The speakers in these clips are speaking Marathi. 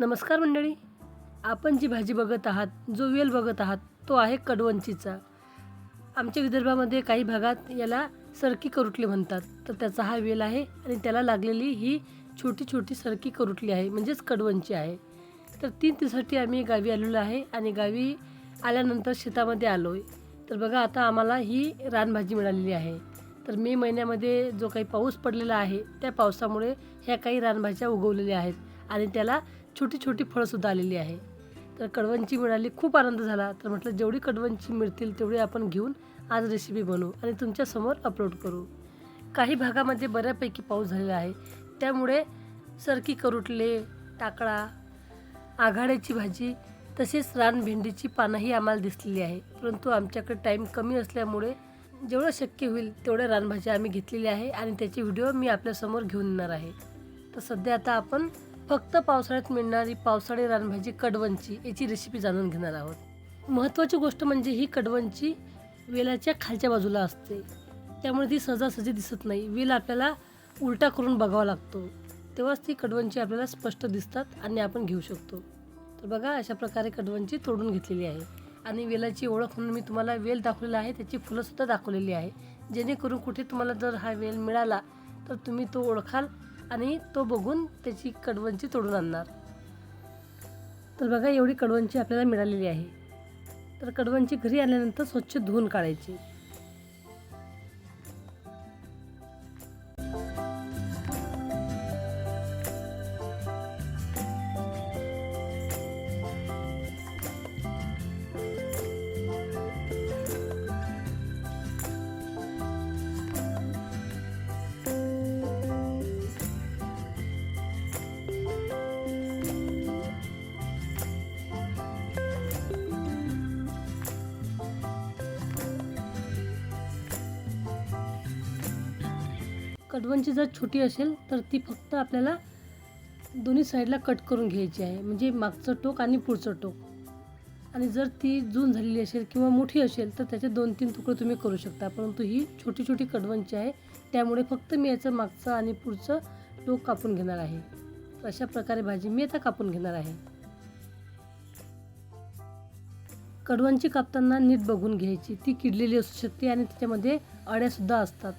नमस्कार मंडळी. आपण जी भाजी बघत आहात जो वेल बघत आहात तो आहे कडवंचीचा. आमच्या विदर्भामध्ये काही भागात याला सरकी करुटली म्हणतात. तर त्याचा हा वेल आहे आणि त्याला लागलेली ही छोटी छोटी सरकी करुटली आहे म्हणजेच कडवंची आहे. तर तीन दिवसासाठी आम्ही गावी आलेलो आहे आणि गावी आल्यानंतर शेतामध्ये आलो आहे तर बघा आता आम्हाला ही रानभाजी मिळालेली आहे. तर मे महिन्यामध्ये जो काही पाऊस पडलेला आहे त्या पावसामुळे ह्या काही रानभाज्या उगवलेल्या आहेत आणि त्याला छोटी छोटी फळंसुद्धा आलेली आहे. तर कडवंची मिळाली खूप आनंद झाला. तर म्हटलं जेवढी कडवंची मिळतील तेवढी आपण घेऊन आज रेसिपी बनवू आणि तुमच्यासमोर अपलोड करू. काही भागामध्ये बऱ्यापैकी पाऊस झालेला आहे. त्यामुळे सरकी करुटले टाकळा आघाड्याची भाजी तसेच रानभेंडीची पानंही आम्हाला दिसलेली आहे. परंतु आमच्याकडे टाईम कमी असल्यामुळे जेवढं शक्य होईल तेवढ्या रानभाज्या आम्ही घेतलेल्या आहे आणि त्याची व्हिडिओ मी आपल्यासमोर घेऊन येणार आहे. तर सध्या आता आपण फक्त पावसाळ्यात मिळणारी पावसाळी रानभाजी कडवंची याची रेसिपी जाणून घेणार आहोत. महत्त्वाची गोष्ट म्हणजे ही कडवंची वेलाच्या खालच्या बाजूला असते. त्यामुळे ती सहजासहजी दिसत नाही. वेल आपल्याला उलटा करून बघावा लागतो. तेव्हाच ती कडवंची आपल्याला स्पष्ट दिसतात आणि आपण घेऊ शकतो. तर बघा अशा प्रकारे कडवंची तोडून घेतलेली आहे. आणि वेलाची ओळख म्हणून मी तुम्हाला वेल दाखवलेला आहे. त्याची फुलंसुद्धा दाखवलेली आहे. जेणेकरून कुठे तुम्हाला जर हा वेल मिळाला तर तुम्ही तो ओळखाल आणि तो बघून त्याची कडवंची तोडून आणणार. तर बघा एवढी कडवंची आपल्याला मिळालेली आहे. तर कडवंची घरी आल्यानंतर स्वच्छ धुवून काढायची. कडवणची जर छोटी असेल तर ती फक्त आपल्याला दोन्ही साईडला कट करून घ्यायची आहे. म्हणजे मागचं टोक आणि पुढचं टोक. आणि जर ती जून झालेली असेल किंवा मोठी असेल तर त्याचे दोन तीन तुकडे तुम्ही करू शकता. परंतु ही छोटी छोटी कडवंची आहे. त्यामुळे फक्त मी याचं मागचं आणि पुढचं टोक कापून घेणार आहे. अशा प्रकारे भाजी मी आता कापून घेणार आहे. कडवणची कापताना नीट बघून घ्यायची. ती किडलेली असू शकते आणि त्याच्यामध्ये अळ्यासुद्धा असतात.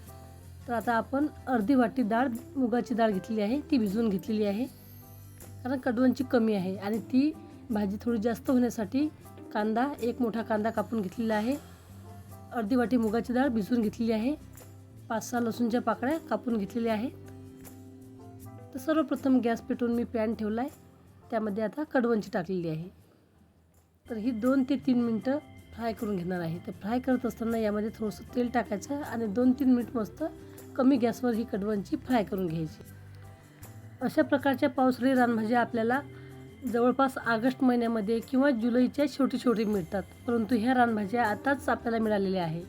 तर आता आपण अर्धी वाटी डाळ मुगाची डाळ घेतलेली आहे ती भिजवून घेतलेली आहे. कारण कडवंची कमी आहे आणि ती भाजी थोडी जास्त होण्यासाठी कांदा एक मोठा कांदा कापून घेतलेला आहे. अर्धी वाटी मुगाची डाळ भिजवून घेतलेली आहे. पाच सहा लसूणच्या पाकळ्या कापून घेतलेल्या आहेत. तर सर्वप्रथम गॅस पेटवून मी पॅन ठेवला आहे. त्यामध्ये आता कडवंची टाकलेली आहे. तर ही दोन ते तीन मिनटं फ्राय करून घेणार आहे. तर फ्राय करत असताना यामध्ये थोडंसं तेल टाकायचं आणि दोन तीन मिनिट मस्त कमी गॅसवर ही कडवंची फ्राय करून घ्यायची. अशा प्रकारच्या पावसाळी रानभाज्या आपल्याला जवळपास ऑगस्ट महिन्यामध्ये किंवा जुलैच्या छोटी छोटी मिळतात. परंतु ह्या रानभाज्या आताच आपल्याला मिळालेल्या आहे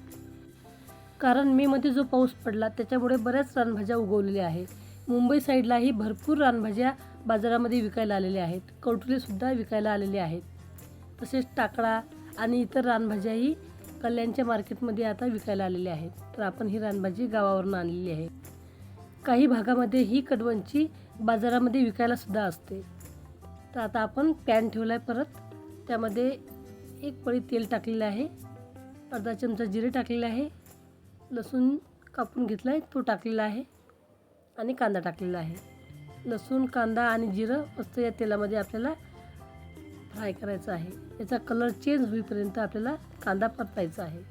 कारण मेमध्ये जो पाऊस पडला त्याच्यामुळे बऱ्याच रानभाज्या उगवलेल्या आहे मुंबई साईडलाही भरपूर रानभाज्या बाजारामध्ये विकायला आलेल्या आहेत. कवटुलेसुद्धा विकायला आलेले आहेत. तसेच टाकळा आणि इतर रानभाज्याही कल्याणच्या मार्केटमध्ये आता विकायला आलेले आहेत. तर आपण ही रानभाजी गावावरून आणलेली आहे. काही भागामध्ये ही कडवंची बाजारामध्ये विकायला सुद्धा असते. तर आता आपण पॅन ठेवला आहे परत. त्यामध्ये एक पळी तेल टाकलेलं आहे. अर्धा चमचा जिरे टाकलेले आहे. लसूण कापून घेतला आहे तो टाकलेला आहे. आणि कांदा टाकलेला आहे. लसूण कांदा आणि जिरं मस्त या तेलामध्ये आपल्याला फ्राय करायचा आहे. याचा कलर चेंज होईपर्यंत आपल्याला कांदा परतायचा आहे.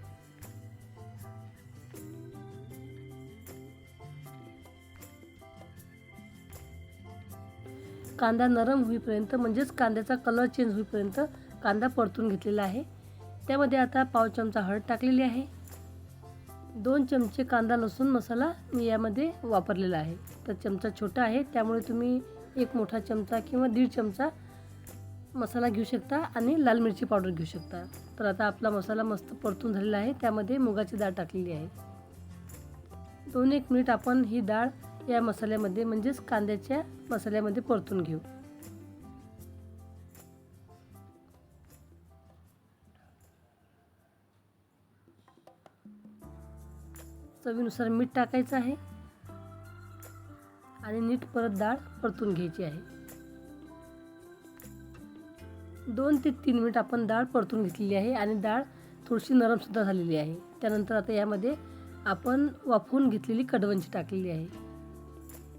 कांदा नरम होईपर्यंत म्हणजेच कांद्याचा कलर चेंज होईपर्यंत कांदा परतून घेतलेला आहे. त्यामध्ये आता पाव चमचा हळद टाकलेली आहे. दोन चमचे कांदा लसूण मसाला मी यामध्ये वापरलेला आहे. तर चमचा छोटा आहे त्यामुळे तुम्ही एक मोठा चमचा किंवा दीड चमचा मसाला घेऊ शकता आणि लाल मिरची पावडर घेऊ शकता. तर आता आपला मसाला मस्त परतून झालेला आहे. त्यामध्ये मुगाची डाळ टाकलेली आहे. दोन एक मिनिट आपण ही डाळ या मसाल्यामध्ये म्हणजेच कांद्याच्या मसाल्यामध्ये परतून घेऊ. चवीनुसार मीठ टाकायचं आहे. आणि नीट परत डाळ परतून घ्यायची आहे. दोन ते तीन मिनिट आपण डाळ परतून घेतलेली आहे आणि डाळ थोडीशी नरमसुद्धा झालेली आहे. त्यानंतर आता यामध्ये आपण वाफवून घेतलेली कडवंची टाकलेली आहे.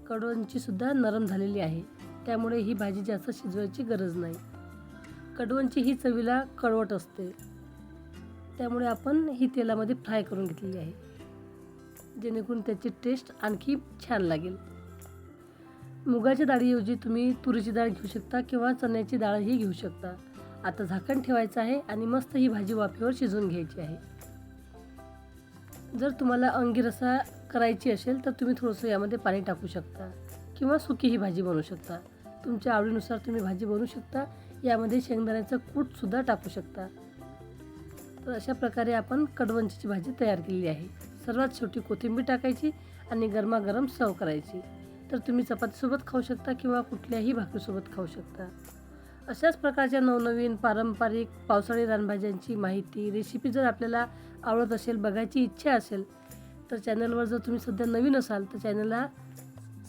कडवंचीसुद्धा नरम झालेली आहे. त्यामुळे ही भाजी जास्त शिजवायची गरज नाही. कडवंची ही चवीला कडवट असते. त्यामुळे आपण ही तेलामध्ये फ्राय करून घेतलेली आहे. जेणेकरून त्याची टेस्ट आणखी छान लागेल. मुगाच्या डाळीऐवजी तुम्ही तुरीची डाळ घेऊ शकता किंवा चण्याची डाळही घेऊ शकता. आता झाकण ठेवायचं आहे आणि मस्त ही भाजी वाफेवर शिजवून घ्यायची आहे. जर तुम्हाला अंगी रसा करायची असेल तर तुम्ही थोडंसं यामध्ये पाणी टाकू शकता किंवा सुकी ही भाजी बनवू शकता. तुमच्या आवडीनुसार तुम्ही भाजी बनवू शकता. यामध्ये शेंगदाण्याचं कूटसुद्धा टाकू शकता. तर अशा प्रकारे आपण कडवंचीची भाजी तयार केलेली आहे. सर्वात शेवटी कोथिंबीर टाकायची आणि गरमागरम सर्व करायची. तर तुम्ही चपातीसोबत खाऊ शकता किंवा कुठल्याही भाकरीसोबत खाऊ शकता. अशाच प्रकारच्या नवनवीन पारंपरिक पावसाळी रानभाज्यांची माहिती रेसिपी जर आपल्याला आवडत असेल बघायची इच्छा असेल तर चॅनलवर जर तुम्ही सध्या नवीन असाल तर चॅनलला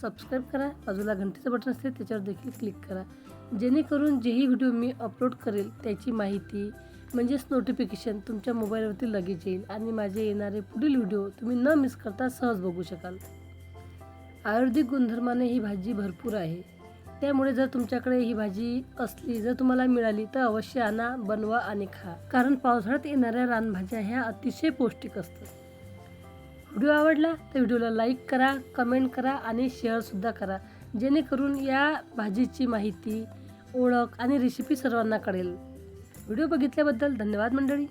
सबस्क्राईब करा. बाजूला घंटेचं बटन असते त्याच्यावर देखील क्लिक करा. जेणेकरून जेही व्हिडिओ मी अपलोड करेल त्याची माहिती म्हणजेच नोटिफिकेशन तुमच्या मोबाईलवरती लगेच येईल आणि माझे येणारे पुढील व्हिडिओ तुम्ही न मिस करता सहज बघू शकाल. आयुर्वेदिक गुणधर्माने ही भाजी भरपूर आहे. त्यामुळे जर तुमच्याकडे ही भाजी असली जर तुम्हाला मिळाली तर अवश्य आणा बनवा आणि खा. कारण पावसाळ्यात येणाऱ्या रानभाज्या ह्या अतिशय पौष्टिक असतात. व्हिडिओ आवडला तर व्हिडिओला लाईक करा कमेंट करा आणि शेअरसुद्धा करा. जेणेकरून या भाजीची माहिती ओळख आणि रेसिपी सर्वांना कळेल. व्हिडिओ बघितल्याबद्दल धन्यवाद मंडळी.